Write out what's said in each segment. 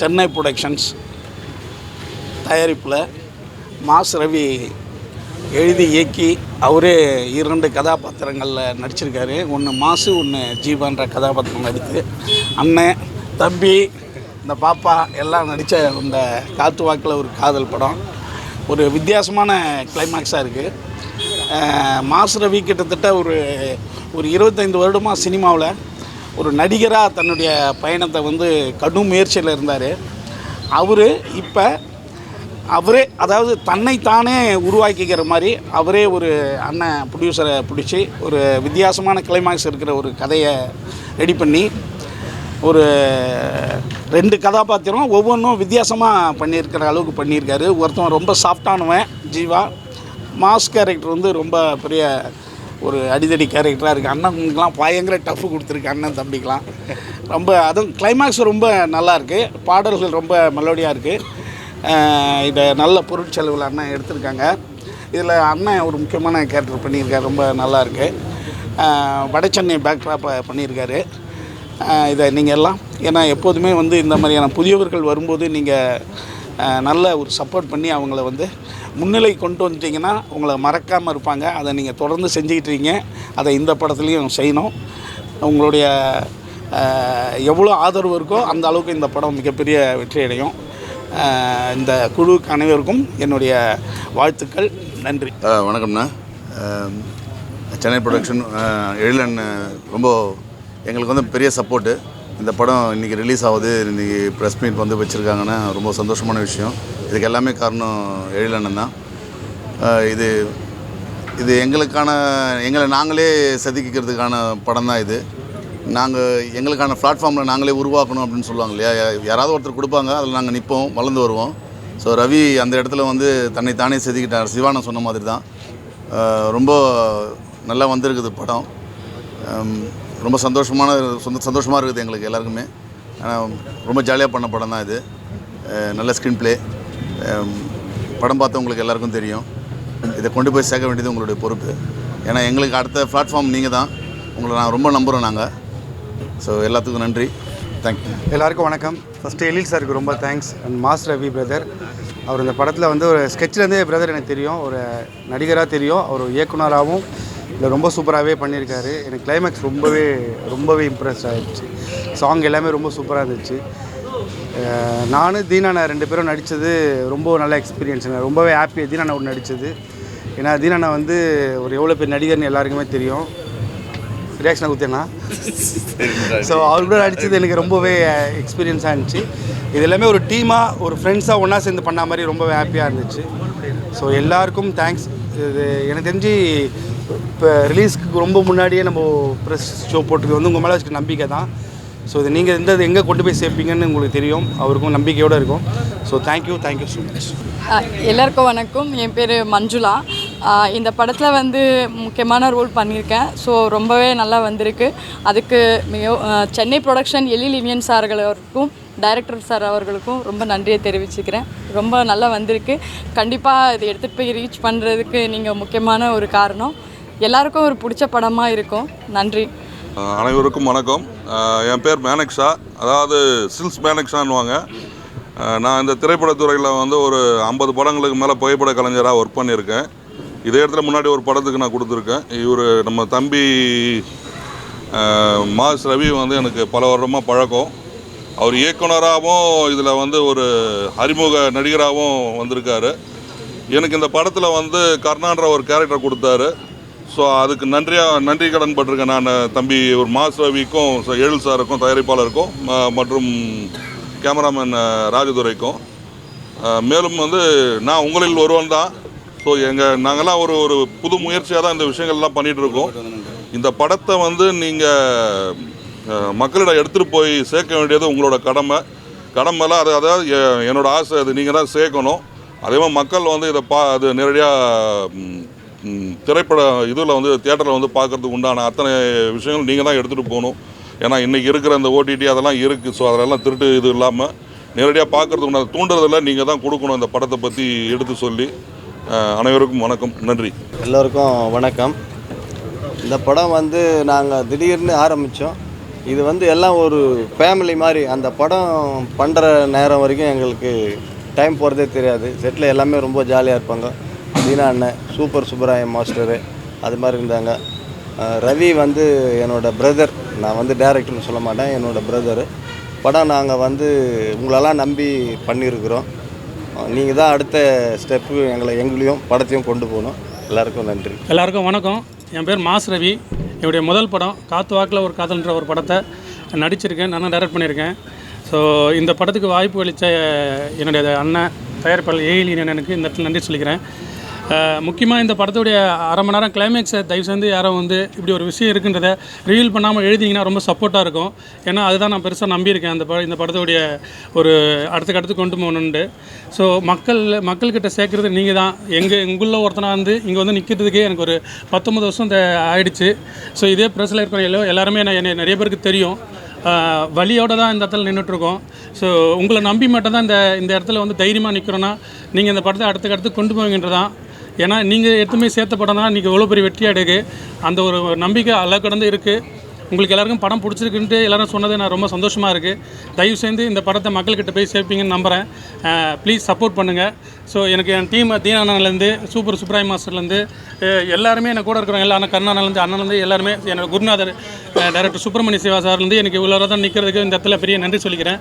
Chennai productions தயாரிப்பில் mass Ravi எழுதி இயக்கி அவரே இரண்டு கதாபாத்திரங்களில் நடிச்சிருக்காரு. ஒன்று மாசு ஒன்று ஜீவான்ற கதாபாத்திரம் நடித்து அண்ணன் தம்பி இந்த பாப்பா எல்லாம் நடித்த இந்த காத்து வாக்கில் ஒரு காதல் படம். ஒரு வித்தியாசமான கிளைமேக்ஸாக இருக்குது மாஸ் ரவி கிட்டத்தட்ட ஒரு ஒரு இருபத்தைந்து வருடமாக சினிமாவில் ஒரு நடிகராக தன்னுடைய பயணத்தை வந்து கடும் முயற்சியில் இருந்தார். அவர் இப்போ அவரே அதாவது தன்னைத்தானே உருவாக்கிக்கிற மாதிரி அவரே ஒரு அண்ணன் ப்ரொடியூசரை பிடிச்சி ஒரு வித்தியாசமான கிளைமாக்ஸ் இருக்கிற ஒரு கதையை ரெடி பண்ணி ஒரு ரெண்டு கதாபாத்திரம் ஒவ்வொன்றும் வித்தியாசமாக பண்ணியிருக்கிற அளவுக்கு பண்ணியிருக்காரு. ஒருத்தன் ரொம்ப சாஃப்டானவன் ஜீவா. மாஸ் கேரக்டர் வந்து ரொம்ப பெரிய ஒரு அடிதடி கேரக்டராக இருக்குது அண்ணனுக்குலாம் பயங்கர டஃப் கொடுத்துருக்கு அண்ணன் தம்பிக்கெலாம் ரொம்ப அதுவும் கிளைமேக்ஸ் ரொம்ப நல்லா இருக்குது பாடல்கள் ரொம்ப மெலோடியாக இருக்குது இதை நல்ல பொருட்செலவில் அண்ணன் எடுத்திருக்காங்க. இதில் அண்ணன் ஒரு முக்கியமான கேரக்டர் பண்ணியிருக்காரு. ரொம்ப நல்லாருக்கு வட சென்னை பேக்ட்ராப்பை பண்ணியிருக்காரு. இதை நீங்கள் எல்லாம் ஏன்னா எப்போதுமே வந்து இந்த மாதிரியான புதியவர்கள் வரும்போது நீங்கள் நல்ல ஒரு சப்போர்ட் பண்ணி அவங்கள வந்து முன்னிலை கொண்டு வந்துட்டிங்கன்னா உங்களை மறக்காமல் இருப்பாங்க. அதை நீங்கள் தொடர்ந்து செஞ்சுக்கிட்டீங்க அதை இந்த படத்துலையும் செய்யணும். உங்களுடைய எவ்வளோ ஆதரவு இருக்கோ அந்த அளவுக்கு இந்த படம் மிகப்பெரிய வெற்றி அடையும். இந்த குழுவுக்கு அனைவருக்கும் என்னுடைய வாழ்த்துக்கள். நன்றி. வணக்கம்ண்ணா. சென்னை ப்ரொடக்ஷன் எழிலன் ரொம்ப எங்களுக்கு வந்து பெரிய சப்போர்ட்டு இந்த படம் இன்றைக்கி ரிலீஸ் ஆகுது இன்றைக்கி ப்ரெஸ் மீட் வந்து வச்சுருக்காங்கன்னா ரொம்ப சந்தோஷமான விஷயம். இதுக்கு எல்லாமே காரணம் எழிலண்ணன் தான். இது இது எங்களுக்கான எங்களை நாங்களே செதுக்கிக்கிறதுக்கான படம் தான் இது. நாங்கள் எங்களுக்கான பிளாட்ஃபார்மில் நாங்களே உருவாக்கணும் அப்படின்னு சொல்லுவாங்க இல்லையா? யாராவது ஒருத்தர் கொடுப்பாங்க அதில் நாங்கள் நிற்போம் வளர்ந்து வருவோம். ஸோ ரவி அந்த இடத்துல வந்து தன்னை தானே செதுக்கிட்டார். சிவானம் சொன்ன மாதிரி தான். ரொம்ப நல்லா வந்திருக்குது படம். ரொம்ப சந்தோஷமான சொந்த சந்தோஷமாக இருக்குது எங்களுக்கு எல்லாருக்குமே. ஆனால் ரொம்ப ஜாலியாக பண்ண படம் தான் இது. நல்ல ஸ்க்ரீன் ப்ளே படம் பார்த்தவங்களுக்கு எல்லாருக்கும் தெரியும். இதை கொண்டு போய் சேர்க்க வேண்டியது உங்களுடைய பொறுப்பு. ஏன்னா எங்களுக்கு அடுத்த பிளாட்ஃபார்ம் நீங்கள் தான். உங்களை நான் ரொம்ப நம்புகிறோம் நாங்கள் ஸோ எல்லாத்துக்கும் நன்றி. தேங்க்யூ எல்லாருக்கும் வணக்கம். ஃபஸ்ட்டு எழில் சாருக்கு ரொம்ப thanks and master Ravi brother அவர் இந்த படத்தில் வந்து ஒரு ஸ்கெட்ச்லேருந்தே பிரதர் எனக்கு தெரியும். ஒரு நடிகராக தெரியும். அவர் இயக்குனராகவும் இதில் ரொம்ப சூப்பராகவே பண்ணியிருக்காரு. எனக்கு கிளைமேக்ஸ் ரொம்பவே ரொம்பவே இம்ப்ரெஸ் ஆகிடுச்சு சாங் எல்லாமே ரொம்ப சூப்பராக இருந்துச்சு. நானும் தீனாண்ணா ரெண்டு பேரும் நடித்தது ரொம்ப நல்ல எக்ஸ்பீரியன்ஸுங்க ரொம்பவே ஹாப்பி ஒரு நடித்தது ஏன்னா தீனாண்ணா வந்து ஒரு எவ்வளோ பெரிய நடிகர்னு எல்லாருக்குமே தெரியும். ரியாக்ஷனை குத்தேண்ணா ஸோ அவர் கூட நடித்தது எனக்கு ரொம்பவே எக்ஸ்பீரியன்ஸாக இருந்துச்சு. இது எல்லாமே ஒரு டீமாக ஒரு ஃப்ரெண்ட்ஸாக ஒன்றா சேர்ந்து பண்ண மாதிரி ரொம்பவே ஹாப்பியாக இருந்துச்சு. ஸோ எல்லாருக்கும் தேங்க்ஸ் இது எனக்கு தெரிஞ்சு இப்போ ரிலீஸ்க்கு ரொம்ப முன்னாடியே நம்ம ப்ரெஸ் ஷோ போட்டுக்கு வந்து உங்கள் மேலே வச்சுக்க நம்பிக்கை தான். ஸோ இது நீங்கள் இந்த எங்கே கொண்டு போய் சேர்ப்பீங்கன்னு உங்களுக்கு தெரியும். அவருக்கும் நம்பிக்கையோடு இருக்கும். So thank you thank you so much எல்லாருக்கும் வணக்கம். என் பேர் மஞ்சுளா. இந்த படத்தில் வந்து முக்கியமான ரோல் பண்ணியிருக்கேன். ஸோ ரொம்பவே நல்லா வந்திருக்கு. அதுக்கு மிக சென்னை ப்ரொடக்ஷன் எலி இனியன் சார்களுக்கும் டைரக்டர் சார் அவர்களுக்கும் ரொம்ப நன்றியை தெரிவிச்சுக்கிறேன். ரொம்ப நல்லா வந்திருக்கு. கண்டிப்பாக இதை எடுத்துகிட்டு போய் ரீச் பண்ணுறதுக்கு நீங்கள் முக்கியமான ஒரு காரணம். எல்லாருக்கும் ஒரு பிடிச்ச படமாக இருக்கும். நன்றி. அனைவருக்கும் வணக்கம். என் பேர் மேனக்ஷா. அதாவது சில்ஸ் மேனக்ஷான்னுவாங்க. நான் இந்த திரைப்படத்துறையில் வந்து ஒரு ஐம்பது படங்களுக்கு மேலே புகைப்பட கலைஞராக ஒர்க் பண்ணியிருக்கேன். இதே இடத்துல முன்னாடி ஒரு படத்துக்கு நான் கொடுத்துருக்கேன். இவர் நம்ம தம்பி மாஸ் ரவி வந்து எனக்கு பல வருடமாக பழக்கம். அவர் இயக்குனராகவும் இதில் வந்து ஒரு அறிமுக நடிகராகவும் வந்திருக்காரு. எனக்கு இந்த படத்தில் வந்து கர்ணான்ற ஒரு கேரக்டர் கொடுத்தாரு. ஸோ அதுக்கு நன்றியாக நன்றி கடன் பட்டிருக்கேன் நான் தம்பி ஒரு மாஸ் ரவிக்கும் ச- எழில் சாருக்கும் தயாரிப்பாளருக்கும் மற்றும் கேமராமேன் ராஜதுரைக்கும். மேலும் வந்து நான் உங்களில் ஒருவன் தான். ஸோ எங்கள் நாங்கள்லாம் ஒரு ஒரு புது முயற்சியாக தான் இந்த விஷயங்கள்லாம் பண்ணிகிட்டு இருக்கோம் இந்த படத்தை வந்து நீங்கள் மக்களிடம் எடுத்துகிட்டு போய் சேர்க்க வேண்டியது உங்களோட கடமை. கடமைலாம் அது அதாவது எ- என்னோட ஆசை அது நீங்கள் தான் சேர்க்கணும். அதே மாதிரி மக்கள் வந்து இதை பா அது நேரடியாக திரைப்பட இதில் வந்து தியேட்டரில் வந்து பார்க்கறதுக்கு உண்டான அத்தனை விஷயங்கள் நீங்கள் தான் எடுத்துகிட்டு போகணும். ஏன்னா இன்றைக்கி இருக்கிற அந்த ஓடிடி அதெல்லாம் இருக்குது ஸோ அதெல்லாம் திருட்டு இது இல்லாமல் நேரடியாக பார்க்கறதுக்கு உண்டான தூண்டுறதில் நீங்கள் தான் கொடுக்கணும் அந்த படத்தை பற்றி எடுத்து சொல்லி. அனைவருக்கும் வணக்கம். நன்றி. எல்லோருக்கும் வணக்கம். இந்த படம் வந்து நாங்கள் திடீர்னு ஆரம்பித்தோம் இது வந்து எல்லாம் ஒரு ஃபேமிலி மாதிரி. அந்த படம் பண்ணுற நேரம் வரைக்கும் எங்களுக்கு டைம் போகிறதே தெரியாது. செட்டில் எல்லாமே ரொம்ப ஜாலியாக இருப்பாங்க. தீனா அண்ணன் சூப்பர் சுப்பராயம் மாஸ்டரு அது மாதிரி இருந்தாங்க. ரவி வந்து என்னோடய பிரதர் நான் வந்து டேரக்டர்னு சொல்ல மாட்டேன் என்னோட பிரதரு படம் நாங்கள் வந்து உங்களெல்லாம் நம்பி பண்ணியிருக்கிறோம் நீங்கள் தான் அடுத்த ஸ்டெப்பு எங்களை எங்களையும் படத்தையும் கொண்டு போகணும். எல்லாருக்கும் நன்றி. எல்லாருக்கும் வணக்கம். என் பேர் மாஸ் ரவி. என்னுடைய முதல் படம் காத்து வாக்கில் ஒரு காதல்ன்ற ஒரு படத்தை நடிச்சிருக்கேன். நான் டைரக்ட் பண்ணியிருக்கேன். ஸோ இந்த படத்துக்கு வாய்ப்பு அளித்த என்னுடைய அண்ணன் தயாரிப்பாளர் ஏயிலின் எனக்கு இந்த இடத்துல நன்றி சொல்லிக்கிறேன். முக்கியமாக இந்த படத்துடைய அரை மணி நேரம் கிளைமேக்ஸை தயவு செஞ்சு யாரும் வந்து இப்படி ஒரு விஷயம் இருக்குன்றத ரிவீல் பண்ணாமல் எழுதிங்கன்னா ரொம்ப சப்போர்ட்டாக இருக்கும். ஏன்னா அதுதான் நான் பெருசாக நம்பியிருக்கேன். அந்த ப இந்த படத்துடைய ஒரு அடுத்துக்கு அடுத்து கொண்டு போகணுன்ட்டு ஸோ மக்கள் மக்கள்கிட்ட சேர்க்குறது நீங்கள் தான் எங்கள் உங்களில் ஒருத்தனாக வந்து இங்கே வந்து நிற்கிறதுக்கே எனக்கு ஒரு பத்தொம்பது வருஷம் இந்த ஆயிடுச்சு. ஸோ இதே ப்ரெஸ்ஸில் இருக்கிற எல்லா எல்லாருமே என்னை நிறைய பேருக்கு தெரியும். வழியோடு தான் இந்த இடத்துல நின்றுட்டுருக்கோம் ஸோ உங்களை நம்பி மட்டும்தான் இந்த இந்த இடத்துல வந்து தைரியமாக நிற்கிறோன்னா நீங்கள் இந்த படத்தை அடுத்துக்கடுத்து கொண்டு போவீங்கன்றதான் ஏன்னா நீங்கள் எடுத்துமே சேர்த்த படம் தான். இன்றைக்கி எவ்வளோ பெரிய வெற்றியாக இருக்குது அந்த ஒரு நம்பிக்கை அளவு கடந்து இருக்குது உங்களுக்கு எல்லாருக்கும் படம் பிடிச்சிருக்குன்ட்டு எல்லாரும் சொன்னது நான் ரொம்ப சந்தோஷமாக இருக்குது தயவு செய்து இந்த படத்தை மக்கள்கிட்ட போய் சேர்ப்பீங்கன்னு நம்புகிறேன் ப்ளீஸ் சப்போர்ட் பண்ணுங்கள் ஸோ எனக்கு என் டீம் தீனானலேருந்து சூப்பர் சுப்ராய் மாஸ்டர்லேருந்து எல்லாருமே எனக்கு கூட இருக்கிறவங்க எல்லா அண்ணன் கருணானலேருந்து அண்ணன்லேருந்து எல்லாருமே என்னோட குருநாதர் டைரக்டர் சுப்பிரமணிய சிவா சார்லேருந்து எனக்கு இவ்வளோ தான் நிற்கிறதுக்கு இந்த இடத்துல பெரிய நன்றி சொல்லிக்கிறேன்.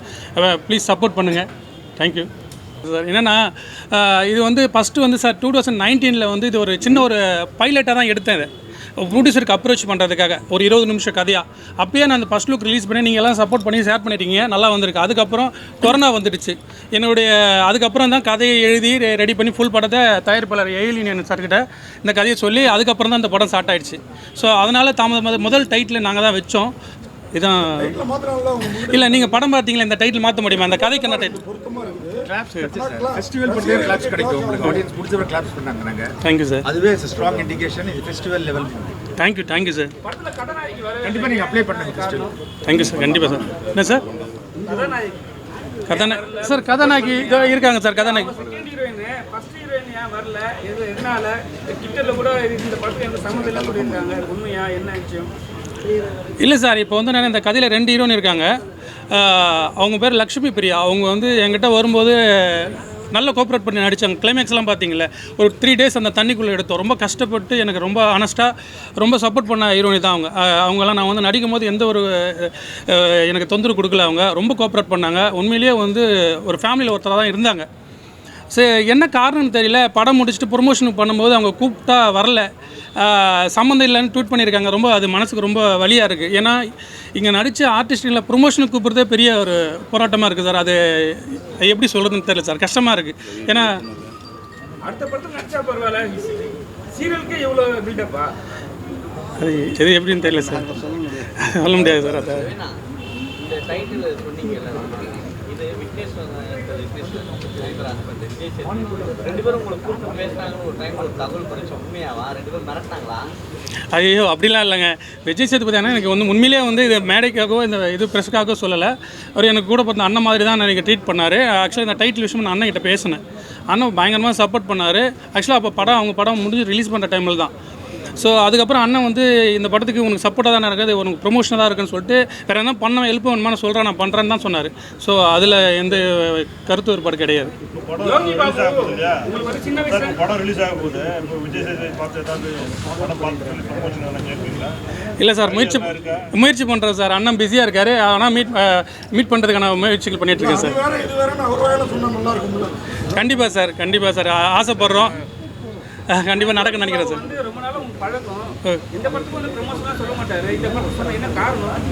ப்ளீஸ் சப்போர்ட் பண்ணுங்கள் தேங்க்யூ சார். என்னென்னா இது வந்து ஃபஸ்ட்டு வந்து சார் டூ தௌசண்ட் நைன்டீனில் வந்து இது ஒரு சின்ன ஒரு பைலட்டாக தான் எடுத்தேன் இது. ப்ரொடியூசருக்கு அப்ரோச் பண்ணுறதுக்காக ஒரு இருபது நிமிஷம் கதையாக அப்பயே நான் அந்த ஃபஸ்ட் லுக் ரிலீஸ் பண்ணி நீங்கள் எல்லாம் சப்போர்ட் பண்ணி ஷேர் பண்ணிட்டீங்க. நல்லா வந்திருக்கு. அதுக்கப்புறம் கொரோனா வந்துடுச்சு. என்னுடைய அதுக்கப்புறம் தான் கதையை எழுதி ரெடி பண்ணி ஃபுல் படத்தை தயாரிப்பாளர் எயிலின் சார்கிட்ட இந்த கதையை சொல்லி அதுக்கப்புறம் தான் அந்த படம் ஸ்டார்ட் ஆயிடுச்சு. ஸோ அதனால் தாமத முதல் டைட்டில் நாங்கள் தான் வச்சோம். இதான். இல்லை நீங்கள் படம் பார்த்தீங்களா? இந்த டைட்டில் மாற்ற முடியுமா? அந்த கதைக்கு என்ன டைட்டில்? ஃபெஸ்டிவல் பண்ணி கிளாப்ஸ் கிடைக்கும். உங்களுக்கு ஆடியன்ஸ் பிடிச்சவரை கிளாப்ஸ் பண்ணாங்க தேங்க்யூ சார் அதுவே ஸ்ட்ராங் இண்டிகேஷன் இது festival level thank you thank you sir கண்டிப்பா நீங்க அப்ளை பண்ணுங்க ஃபெஸ்டிவல் தேங்க்யூ சார் கண்டிப்பாக சார் என்ன சார் கதாநாயகி. சார் கதாநாயகி இதோ இருக்காங்க சார் கதாநாயகி. செகண்ட் ஹீரோயின் ஃபர்ஸ்ட் ஹீரோயின் ஏன் வரல? எது எதனால? ட்விட்டரில் கூட இது இந்த படத்துக்கு எந்த சம்மந்தம் இல்லை சொல்லியிருக்காங்க. உண்மையா? என்ன விஷயம்? இல்லை சார் இப்போ வந்து நான் இந்த கதையில் ரெண்டு ஹீரோன்னு இருக்காங்க. அவங்க பேர் லக்ஷ்மி பிரியா. அவங்க வந்து என்கிட்ட வரும்போது நல்ல கோஆப்ரேட் பண்ணி நடித்தாங்க கிளைமேக்ஸ்லாம் பார்த்தீங்களே ஒரு த்ரீ டேஸ் அந்த தண்ணிக்குள்ளே எடுத்தோம். ரொம்ப கஷ்டப்பட்டு எனக்கு ரொம்ப ஆனஸ்ட்டாக ரொம்ப சப்போர்ட் பண்ண ஹீரோனி தான் அவங்க. அவங்கெல்லாம் நான் வந்து நடிக்கும் போது எந்த ஒரு எனக்கு தொந்தரவு கொடுக்கல அவங்க. ரொம்ப கோஆப்ரேட் பண்ணாங்க. உண்மையிலேயே வந்து ஒரு ஃபேமிலியில் ஒருத்தராக தான் இருந்தாங்க. சரி என்ன காரணம்னு தெரியல. படம் முடிச்சுட்டு ப்ரொமோஷனுக்கு பண்ணும்போது அவங்க கூப்பிட்டா வரல. சம்மந்தம் இல்லைன்னு ட்வீட் பண்ணியிருக்காங்க. ரொம்ப அது மனசுக்கு ரொம்ப வலியாக இருக்குது ஏன்னா இங்கே நடித்த ஆர்டிஸ்ட்டுங்களை ப்ரொமோஷனுக்கு கூப்பிட்றதே பெரிய ஒரு போராட்டமாக இருக்குது சார். அது எப்படி சொல்கிறதுன்னு தெரியல சார். கஷ்டமாக இருக்குது ஏன்னா அடுத்த படத்துக்கு நடிச்சா பரவாயில்ல. சீரியலுக்கே இவ்வளோ பில்டப்பா அது எது எப்படின்னு தெரியல சார். சொல்ல முடியாது சார். அதை இந்த டைட்டில் சொன்னீங்கல்ல இது விக்னேஷ் விஜய் சேதுபதி ரெண்டு பேரும் உங்களை கூப்பிட்டு ஒரு டைம் ஒரு தகவல் உண்மையாவா ரெண்டு பேரும் மிரட்டினாங்களா ஐயோ அப்படிலாம் இல்லைங்க. விஜய் சேதுபதி அண்ணா எனக்கு வந்து உண்மையிலேயே வந்து இது மேடைக்காகவோ இந்த இது ப்ரெஸ்க்காகவோ சொல்லலை. அவர் எனக்கு கூட பார்த்த அண்ணன் மாதிரி தான் எனக்கு ட்ரீட் பண்ணார். ஆக்சுவலாக இந்த டைட்டில் விஷயம் நான் அண்ணன் கிட்ட பேசினேன். அண்ணன் பயங்கரமாக சப்போர்ட் பண்ணார். ஆக்சுவலாக அப்போ படம் அவங்க படம் முடிஞ்சு ரிலீஸ் பண்ணுற டைமில் தான். ஸோ அதுக்கப்புறம் அண்ணன் வந்து இந்த படத்துக்கு உனக்கு சப்போர்ட்டாக தானே இருக்குது உனக்கு ப்ரொமோஷனாக தான் இருக்குன்னு சொல்லிட்டு வேறு என்ன பண்ண ஹெல்ப் வேணுமா நான் சொல்கிறேன் நான் பண்ணுறேன்னு தான் சொன்னார். ஸோ அதில் எந்த கருத்து வேறுபாடு கிடையாது. இல்லை சார் முயற்சி முயற்சி பண்ணுறேன் சார். அண்ணன் பிஸியாக இருக்கார். ஆனால் மீட் மீட் பண்ணுறதுக்கான முயற்சிகள் பண்ணிட்டு இருக்கேன் சார். வேற இது வேற நான் ஒரு வேலை சொன்னா நல்லா இருக்கும்ல. கண்டிப்பாக சார் கண்டிப்பாக சார். ஆசைப்படுறோம். கண்டிப்பாக நடக்க நினைக்கிறேன் சார். ரொம்ப நாளா உங்க பழக்கம். இந்த படத்துக்கு வந்து ப்ரமோஷனாக சொல்ல மாட்டாரு. இந்த படத்துக்கு சொன்ன என்ன காரணம்?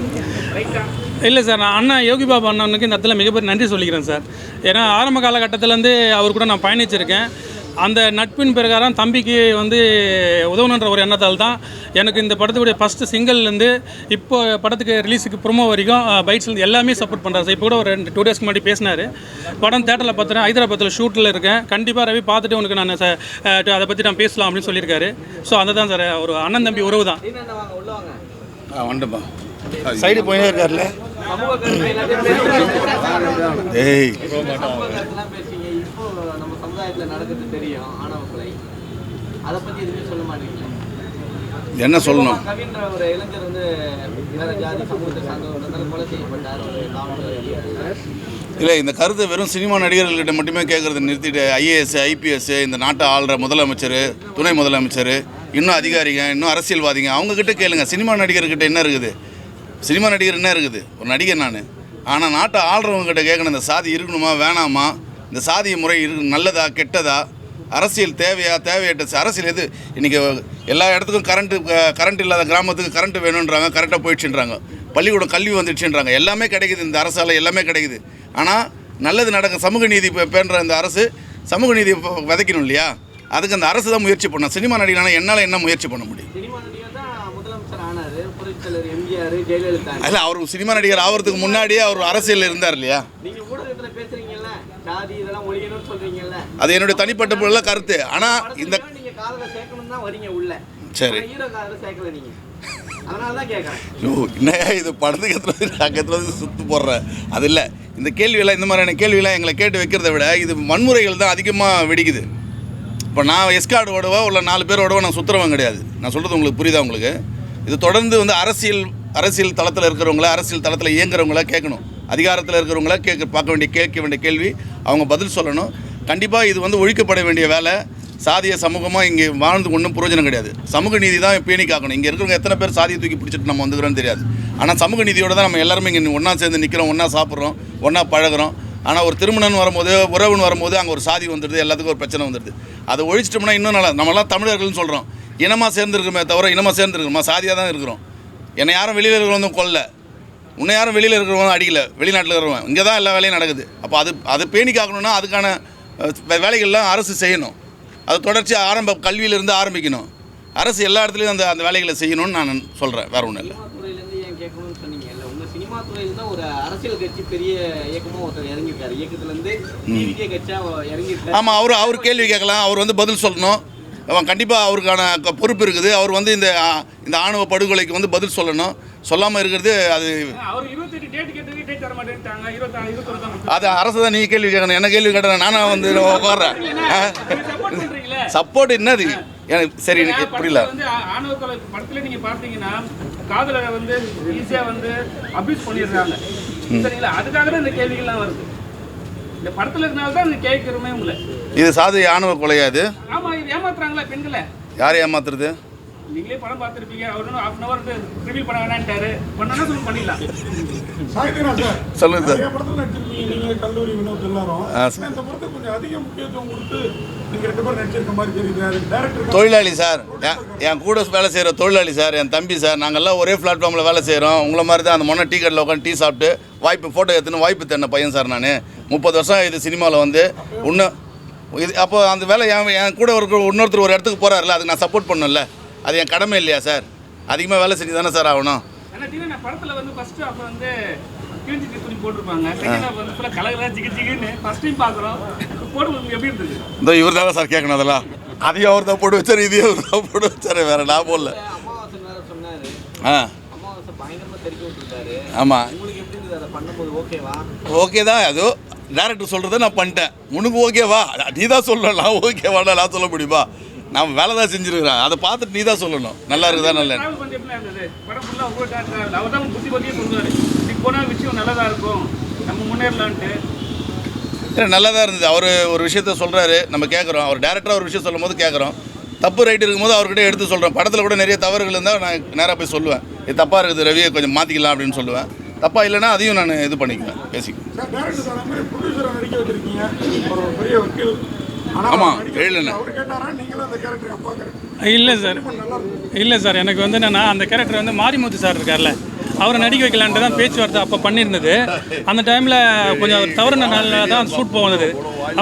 ரைட்டா இல்லை சார் நான் அண்ணா யோகி பாபா அண்ணனுக்கு இந்த இடத்துல மிகப்பெரிய நன்றி சொல்லிக்கிறேன் சார். ஏன்னா ஆரம்ப காலகட்டத்திலேருந்து அவர் கூட நான் பயணிச்சிருக்கேன். அந்த நட்பின் பிரகாரம் தம்பிக்கு வந்து உதவணுன்ற ஒரு எண்ணத்தால் தான் எனக்கு இந்த படத்துடைய ஃபஸ்ட்டு சிங்கிள்லேருந்து இப்போ படத்துக்கு ரிலீஸுக்கு ப்ரோமோ வரைக்கும் பைட்ஸ்லேருந்து எல்லாமே சப்போர்ட் பண்ணுறாரு சார் இப்போ கூட ஒரு ரெண்டு டூ டேஸ்க்கு முன்னாடி பேசினார். படம் தேட்டரில் பார்த்துறேன் ஹைதராபாத்தில் ஷூட்டில் இருக்கேன். கண்டிப்பாக ரவி பார்த்துட்டு உனக்கு நான் ச- அஹ் அதை பற்றி நான் பேசலாம் அப்படின்னு சொல்லியிருக்காரு. ஸோ அதுதான் சார் ஒரு அண்ணன் தம்பி உறவு தான். என்ன வாங்க உள்ள வாங்க வந்துட்டுப்பா சைடு போயினே இருக்கார்ல. ஏய் சமூக கருத்துலாம் பேசுறீங்க இப்போ நம்ம சமுதாயத்தில் நடக்கிறது தெரியும். ஆணவ கொலை அதை பற்றி எதுவுமே சொல்ல மாட்டீங்களா? என்ன சொல்லணும்? கவின்ற ஒரு இளைஞர் வந்து வேற ஜாதி சமூகத்தை சார்ந்தவர் கொலை செய்யப்பட்டார். ஒரு இல்லை இந்த கருத்தை வெறும் சினிமா நடிகர்கள்கிட்ட மட்டுமே கேட்குறத நிறுத்திட்டு ஐஏஎஸ் ஐபிஎஸ் இந்த நாட்டை ஆள்ற முதலமைச்சர் துணை முதலமைச்சர் இன்னும் அதிகாரிங்க இன்னும் அரசியல்வாதிங்க அவங்கக்கிட்ட கேளுங்க. சினிமா நடிகர்கிட்ட என்ன இருக்குது? சினிமா நடிகர் என்ன இருக்குது? ஒரு நடிகர் நான். ஆனால் நாட்டை ஆள்றவங்ககிட்ட கேட்கணும் இந்த சாதி இருக்கணுமா வேணாமா? இந்த சாதிய முறை நல்லதா கெட்டதா அரசியல் தேவையா தேவையற்ற அரசியல் எது? இன்றைக்கி எல்லா இடத்துக்கும் கரண்ட்டு கரண்ட் இல்லாத கிராமத்துக்கு கரண்ட் வேணுன்றாங்க கரெக்டாக போயிடுச்சுன்றாங்க. பள்ளிக்கூடம் கல்வி வந்துடுச்சுன்றாங்க. எல்லாமே கிடைக்குது இந்த அரசால் எல்லாமே கிடைக்குது. ஆனால் நல்லது நடக்க சமூக நீதி பே- பேணுற இந்த அரசு சமூக நீதி விதைக்கணும் இல்லையா? அதுக்கு அந்த அரசு தான் முயற்சி பண்ணணும். சினிமா நடிகனால என்னால் என்ன முயற்சி பண்ண முடியும்? இல்லை அவர் சினிமா நடிகர் ஆகிறதுக்கு முன்னாடியே அவர் அரசியல் இருந்தார் இல்லையா? அது என்னுடைய தனிப்பட்ட முறையில் கருத்து. ஆனால் இந்த சரி. ஆனா இது? படத்துக்கு எத்தனை நாங்கள் எத்தனை சுத்து போடுறேன் அது இல்லை. இந்த கேள்வியெல்லாம் இந்த மாதிரியான கேள்வியெல்லாம் எங்களை கேட்டு வைக்கிறத விட இது வன்முறைகள் தான் அதிகமாக வெடிக்குது. இப்போ நான் எஸ்கார்டு ஓடவோ இல்லை நாலு பேர் ஓடவோ நான் சுற்றுறவன் கிடையாது. நான் சொல்கிறது உங்களுக்கு புரியுதா உங்களுக்கு? இது தொடர்ந்து வந்து அரசியல் அரசியல் தளத்தில் இருக்கிறவங்கள அரசியல் தளத்தில் இயங்குறவங்கள கேட்கணும். அதிகாரத்தில் இருக்கிறவங்கள கேட்க பார்க்க வேண்டிய கேட்க வேண்டிய கேள்வி அவங்க பதில் சொல்லணும். கண்டிப்பாக இது வந்து ஒழிக்கப்பட வேண்டிய வேலை. சாதிய சமூகமாக இங்கே வாழ்ந்து ஒன்றும் பிரயோஜனம் கிடையாது. சமூக நீதி தான் பேணி காக்கணும். இங்கே இருக்கிறவங்க எத்தனை பேர் சாதியை தூக்கி பிடிச்சிட்டு நம்ம வந்துக்கிறோன்னு தெரியாது. ஆனால் சமூக நீதியோட தான் நம்ம எல்லாருமே இங்கே ஒன்றா சேர்ந்து நிற்கிறோம் ஒன்றா சாப்பிட்றோம் ஒன்றா பழகுறோம். ஆனால் ஒரு திருமணம் வரும்போது உறவுன்னு வரும்போது அங்கே ஒரு சாதி வந்துடுது எல்லாத்துக்கும் ஒரு பிரச்சனை வந்துடுது. அதை ஒழிச்சிட்டோம்னா இன்னும் நல்லா நம்மளாம் தமிழர்கள்னு சொல்கிறோம் இனமாக சேர்ந்துருக்குமே தவிர இனமாக சேர்ந்துருக்குமா சாதியாக தான் இருக்கிறோம். என்னை யாரும் வெளியில் இருக்கிறவங்க கொல்ல உன்னை யாரும் வெளியில் இருக்கிறவங்க அடிக்கல. வெளிநாட்டில் இருக்கிறவன் இங்கே தான் எல்லா வேலையும் நடக்குது. அப்போ அது அது பேணி காக்கணும்னா அதுக்கான வேலைகள்லாம் அரசு செய்யணும். அது தொடர்ச்சியாக ஆரம்ப கல்வியிலேருந்து ஆரம்பிக்கணும். அரசு எல்லா இடத்துலையும் அந்த அந்த வேலைகளை செய்யணும்னு நான் சொல்கிறேன் வேறு ஒன்றும் இல்லை. சினிமா துறையில தான் ஒரு அரசியல் கட்சி பெரிய இயக்கமா ஒருத்தர் இறங்கியிருக்காரு. இயக்கத்துல இருந்து டிவிகே கட்சியா இறங்கியிருக்காரு. ஆமாம் அவர் அவர் கேள்வி கேட்கலாம். அவர் வந்து பதில் சொல்லணும். அவன் கண்டிப்பாக அவருக்கான பொறுப்பு இருக்குது. அவர் வந்து இந்த இந்த ஆணவ படுகொலைக்கு வந்து பதில் சொல்லணும். சொல்லாமல் இருக்கிறது அது அது அரசு தான் நீங்கள் கேள்வி கேட்கணும். என்ன கேள்வி கேட்டேன் நானும் வந்து உட்காடுறேன் சப்போர்ட் என்னது? எனக்கு சரி எனக்கு புரியல. படத்துல வந்து ஆ- ஆணவ கொலை படத்துல நீங்க பார்த்தீங்கன்னா காதலரை வந்து ஈஸியா வந்து அபியூஸ் பண்ணிடுறாங்க. சரிங்களா? அதுக்காக இந்த கேள்விகள்லாம் வருது. இந்த படத்துல இருக்கனால தான் இந்த கேட்கிறோமே உங்களை. இது சாதி ஆணவ கொலையா இது ஆமா இது ஏமாத்துறாங்களா பெண்களை? யாரை ஏமாத்துறது? நீங்களே படம் பார்த்துருப்பீங்க. அவர் இன்னும் ஹாஃப் அன் அவர் ரிவீல் பண்ண வேணான்ட்டாரு. பண்ணனா சொல்லி பண்ணிடலாம். சொல்லுங்க சார். படத்துல நடிச்சிருப்பீங்க நீங்க கல்லூரி வினோத் எல்லாரும். ஆ, சார். இந்த படத்துக்கு கொஞ்சம் அதிக முக்கியத்துவம் கொடுத்து நீங்க ரெண்டு பேரும் நடிச்சிருக்க மாதிரி தெரியுது. தொழிலாளி சார். என் கூட வேலை செய்கிற தொழிலாளி சார் என் தம்பி சார் நாங்கள்லாம் ஒரே பிளாட்ஃபார்மில் வேலை செய்கிறோம் உங்களை மாதிரி தான். அந்த மொன்ன டீ கடையில் உட்காந்து டீ சாப்பிட்டு வாய்ப்பு ஃபோட்டோ எடுத்துன்னு வாய்ப்பு தேடின பையன் சார் நான். முப்பது வருஷம் இது சினிமாவில் வந்து. இன்னும் இது அப்போ அந்த வேலை என் என் கூட இருக்கிற இன்னொருத்தர் ஒரு இடத்துக்கு போகிறாருல அதுக்கு நான் சப்போர்ட் பண்ணல அது என் கடமை இல்லையா சார்? அதிகமாக வேலை செஞ்சு தானே சார் ஆகணும். படத்துல வந்து ஃபர்ஸ்ட் அப்ப வந்து கிழிஞ்சி துணி போட்டிருப்பாங்க. செகண்ட் ஹாஃப் வந்து ஃபுல்லாக கலகலா ஜிகு ஜிகுன்னு ஃபர்ஸ்ட் டைம் பார்க்குறோம். போட்டு எப்படி இருந்தது? இந்த இவர் தானே சார் கேட்கணும் அதெல்லாம். அதையும் அவர் தான் போட்டு வச்சார் இதையும் அவர் தான் போட்டு வச்சார் வேறு நான் போடல. ஆ. ஆமாம் உங்களுக்கு எப்படி இருந்தது? அதை பண்ணும்போது ஓகேவா ஓகே தான் அது டேரக்டர் சொல்கிறத நான் பண்ணிட்டேன். உனக்கு ஓகேவா நீ தான் சொல்லணும். நான் ஓகேவாடா நான் சொல்ல முடியுமா? நான் வேலை தான் செஞ்சுருக்கிறேன். அதை பார்த்துட்டு நீ தான் சொல்லணும். நல்லா இருக்குதா நல்ல நல்லா தான் இருந்தது. அவர் ஒரு விஷயத்த சொல்கிறாரு நம்ம கேட்குறோம் அவர் டேரக்டராக ஒரு விஷயம் சொல்லும் போது கேட்குறோம் தப்பு ரைட் இருக்கும்போது அவர்கிட்ட எடுத்து சொல்கிறேன் படத்தில் கூட நிறைய தவறுகள் இருந்தால் நான் நேராக போய் சொல்லுவேன். இது தப்பாக இருக்குது ரவியை கொஞ்சம் மாற்றிக்கலாம் அப்படின்னு சொல்லுவேன். தப்பாக இல்லைன்னா அதையும் நான் இது பண்ணிக்குவேன். பேசிக்குவேன் சார் டேரக்டர் சொன்ன மாதிரி ப்ரொடியூசரை நடிக்க வச்சிருக்கீங்க ஒரு பெரிய வக்கீல். ஆனா ஆமா, அவர் நடிக்க எழுதுனேன். வச்சிருக்கீங்க. அவர் கேட்டாரா? நீங்களும் அந்த கேரக்டர் அப்பா கேரக்டர் இல்லை சார். இல்லை சார் எனக்கு வந்து என்னென்னா அந்த கேரக்டர் வந்து மாரிமுத்து சார் இருக்கார்ல. அவரை நடிக்க வைக்கலான்ட்டு தான் பேச்சுவார்த்தை அப்போ பண்ணியிருந்தது. அந்த டைமில் கொஞ்சம் தவறுன நாளில் தான் ஷூட் போனது.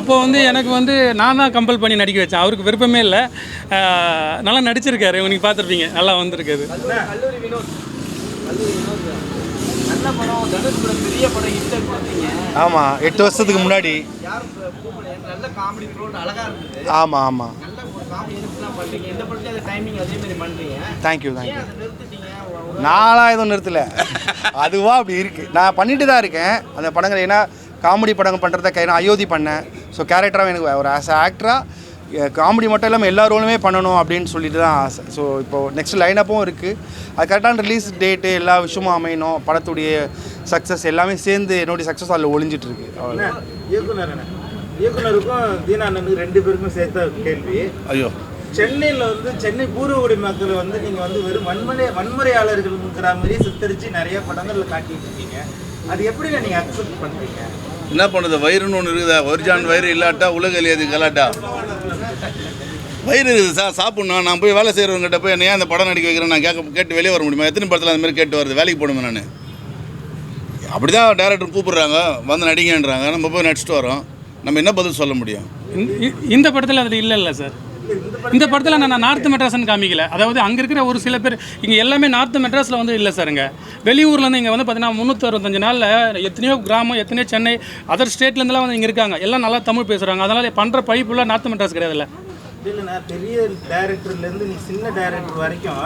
அப்போ வந்து எனக்கு வந்து நான் தான் கம்பல் பண்ணி நடிக்க வச்சேன். அவருக்கு விருப்பமே இல்லை. நல்லா நடிச்சிருக்காரு. நீங்கள் பார்த்துருப்பீங்க. நல்லா வந்திருக்காது கல்லூரி வினோத் கல்லூரி வினோத் நல்ல படம் தனுஷ் படம் பெரிய படம் ஹிட் கொடுத்தீங்க ஆமாம் எட்டு வருஷத்துக்கு முன்னாடி. ஆமாம் ஆமாம் தேங்க்யூ தேங்க்யூ நான்லாம் எதுவும் நிறுத்தலை. அதுவா அப்படி இருக்குது நான் பண்ணிட்டு தான் இருக்கேன். அந்த படங்கள் ஏன்னா காமெடி படங்கள் பண்ணுறத கை நான் அயோத்தி பண்ணேன். ஸோ கேரக்டராக எனக்கு ஒரு ஆஸ் ஆக்டராக காமெடி மட்டும் இல்லாமல் எல்லா ரோலுமே பண்ணணும் அப்படின்னு சொல்லிட்டு தான் ஆசை. ஸோ இப்போது நெக்ஸ்ட் லைனப்பும் இருக்குது அது கரெக்டான ரிலீஸ் டேட்டு எல்லா விஷயமும் அமையணும். படத்துடைய சக்ஸஸ் எல்லாமே சேர்ந்து என்னுடைய சக்ஸஸ் அதில் ஒளிஞ்சிட்ருக்கு அவ்வளோ இயக்குனர் அண்ணா. இயக்குனருக்கும் தீனா அண்ணனுக்கு ரெண்டு பேருக்கும் சேர்த்த கேள்வி. ஐயோ. சென்னையில் வந்து சென்னை பூர்வகுடி மக்கள் வந்து நீங்கள் வந்து வெறும் வன்முறை வன்முறையாளர்கள்ங்கிற மாதிரி சித்தரித்து நிறைய படங்கள்ல காட்டிட்டு இருக்கீங்க. அது எப்படிங்க நீங்கள் அக்செப்ட் பண்ணுறீங்க என்ன பண்ணுறது வயிறுன்னு ஒன்று இருக்குதா? ஒரிஜான் வயிறு இல்லாட்டா உலக எலியாது கலாட்டா? வயிறு இருக்குது சார் சாப்பிட்ணும். நான் போய் வேலை செய்கிறவங்ககிட்ட போய் என்ன ஏன் அந்த படம் நடிக்க வைக்கிறேன் நான் கேட்க கேட்டு வெளியே வர முடியுமா? எத்தனை படத்தில் அந்த மாதிரி கேட்டு வருது? வேலைக்கு போடுவேன் நான்? அப்படி தான் டேரக்டர் கூப்பிடுறாங்க. வந்து நடிங்கன்றாங்க. நம்ம போய் நடிச்சிட்டு வரோம். நம்ம என்ன பதில் சொல்ல முடியும்? இந்த- இந்த படத்தில் அதில் இல்லை இல்லை சார். இந்த படத்தில் நான் நார்த் மெட்ராஸ்னு காமிக்கல. அதாவது அங்கே இருக்கிற ஒரு சில பேர் இங்கே எல்லாமே நார்த் மெட்ராஸில் வந்து இல்லை சார் இங்கே வெளியூர்லேருந்து இங்கே வந்து பார்த்தீங்கன்னா முந்நூற்றி அறுபத்தஞ்சு நாளில் எத்தனையோ கிராமம் எத்தனையோ சென்னை அதர் ஸ்டேட்லேருந்துலாம் வந்து இங்கே இருக்காங்க. எல்லாம் நல்லா தமிழ் பேசுகிறாங்க அதனால் பண்ணுற பைப்புலாம் நார்த் மெட்ராஸ் கிடையாதுல்ல. இல்லைண்ணா பெரிய டைரக்டர்லேருந்து நீ சின்ன டைரக்டர் வரைக்கும்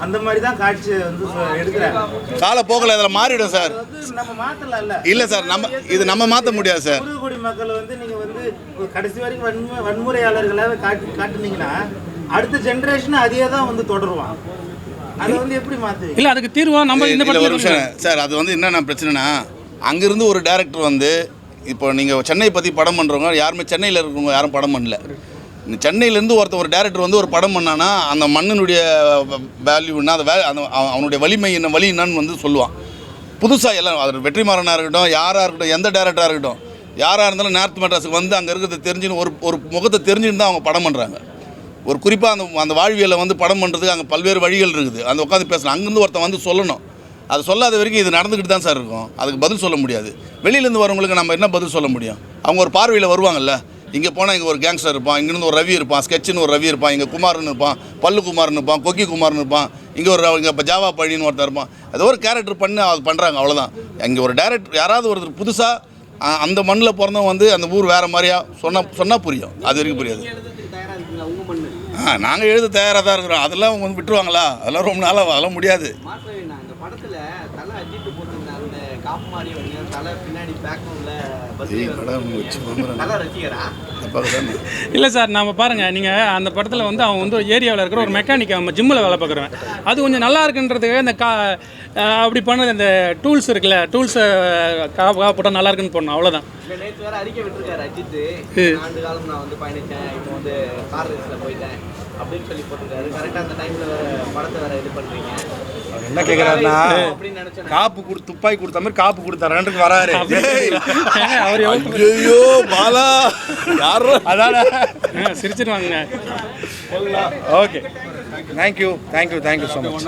அந்த மாதிரி தான் காட்சி வந்து சொ- எடுக்கிறாங்க. காலப்போக்கில் இதில் மாறிடும் சார். நம்ம மாற்றலாம்ல இல்லை சார் நம்ம இது நம்ம மாற்ற முடியாது சார். பூர்வகுடி மக்கள் வந்து நீங்கள் வந்து கடைசி வரைக்கும் வன்மு வன்முறையாளர்களாக காட்டி காட்டுனீங்கன்னா அடுத்த ஜென்ரேஷன் அதையே தான் வந்து தொடருவான். அதை வந்து எப்படி இல்லை அதுக்கு தீர்வா நம்ம இந்த ஒரு படத்தில் நிமிஷம். சார் அது வந்து என்னென்ன பிரச்சனைனா அங்கேருந்து ஒரு டேரக்டர் வந்து இப்போ நீங்கள் சென்னை பற்றி படம் பண்ணுறவங்க யாருமே சென்னையில் இருக்கிறவங்க யாரும் படம் பண்ணல. இந்த சென்னையிலேருந்து ஒருத்தர் ஒரு டேரக்டர் வந்து ஒரு படம் பண்ணானா அந்த மண்ணினுடைய வேல்யூன்னா அந்த வே அந்த அவ- அவனுடைய வலிமை என்ன வலி என்னன்னு வந்து சொல்லுவான். புதுசாக எல்லாம் அது வெற்றிமாறனாக இருக்கட்டும் யாராக இருக்கட்டும் எந்த டேரக்டராக இருக்கட்டும் யாராக இருந்தாலும் நார்த் மெட்ராஸுக்கு வந்து அங்கே இருக்கிறத தெரிஞ்சுன்னு ஒரு ஒரு முகத்தை தெரிஞ்சுன்னு தான் அவங்க படம் பண்ணுறாங்க ஒரு குறிப்பாக அந்த அந்த வாழ்வியலை வந்து படம் பண்ணுறதுக்கு அங்கே பல்வேறு வழிகள் இருக்குது. அந்த உட்காந்து பேசலாம். அங்கேருந்து ஒருத்தன் வந்து சொல்லணும். அது சொல்லாத வரைக்கும் இது நடந்துக்கிட்டு தான் சார் இருக்கும். அதுக்கு பதில் சொல்ல முடியாது. வெளியிலேருந்து வரவங்களுக்கு நம்ம என்ன பதில் சொல்ல முடியும்? அவங்க ஒரு பார்வையில் வருவாங்கல்ல. இங்கே போனால் இங்கே ஒரு கேங்ஸ்டர் இருப்பான். இங்கேருந்து ஒரு ரவி இருப்பான். ஸ்கெட்சுன்னு ஒரு ரவி இருப்பான். இங்கே குமார்னு இருப்பான். பல்லு குமார்னு இருப்பான். கொக்கி குமார்னு இருப்பான். இங்கே ஒரு இங்கே இப்போ ஜாவா பழின்னு ஒருத்தர் இருப்பான். அது ஒரு கேரக்டர் பண்ணி அது பண்ணுறாங்க அவ்வளோதான் இங்கே ஒரு டேரக்டர் யாராவது ஒருத்தர் புதுசாக அந்த மண்ணில் பிறந்தவன் வந்து அந்த ஊர் வேறு மாதிரியா சொன்னால் சொன்னால் புரியும். அது வரைக்கும் புரியாது. ஆ நாங்கள் எழுத தயாராக தான் இருக்கிறோம். அதெல்லாம் அவங்க வந்து விட்டுருவாங்களா? அதெல்லாம் ரொம்ப நாளாக அதெல்லாம் முடியாது. அந்த இல்லை சார் நம்ம பாருங்கள் நீங்கள் அந்த படத்தில் வந்து அவன் வந்து ஒரு ஏரியாவில் இருக்கிற ஒரு மெக்கானிக் அவன் ஜிம்மில் வேலை பார்க்குறவன். அது கொஞ்சம் நல்லா இருக்குன்றதுக்கு இந்த கா அப்படி பண்ணது இந்த டூல்ஸ் இருக்குல்ல டூல்ஸை கா போட்டால் நல்லா இருக்குன்னு போடணும் அவ்வளோதான் இல்லை நேற்று வேற அறிக்கை விட்டுருக்காரு அஜித் ஆண்டு காலம் நான் வந்து பயணித்தேன் இப்போ வந்து கார் ரேஸில் போயிட்டேன். அப்படின்னு சொல்லி போட்டிருக்காரு. கரெக்டாக அந்த டைமில் படத்தை வேற இது பண்ணுறீங்க அவர் என்ன நினச்சேன். காப்பு கொடு துப்பாக்கி கொடுத்த மாதிரி காப்பு கொடுத்தாரன்ட்டு வராரு. அவர் ஐயோ பாலா. யாரோ அதான. சிரிச்சிருவாங்க okay. Thank you thank you thank you so much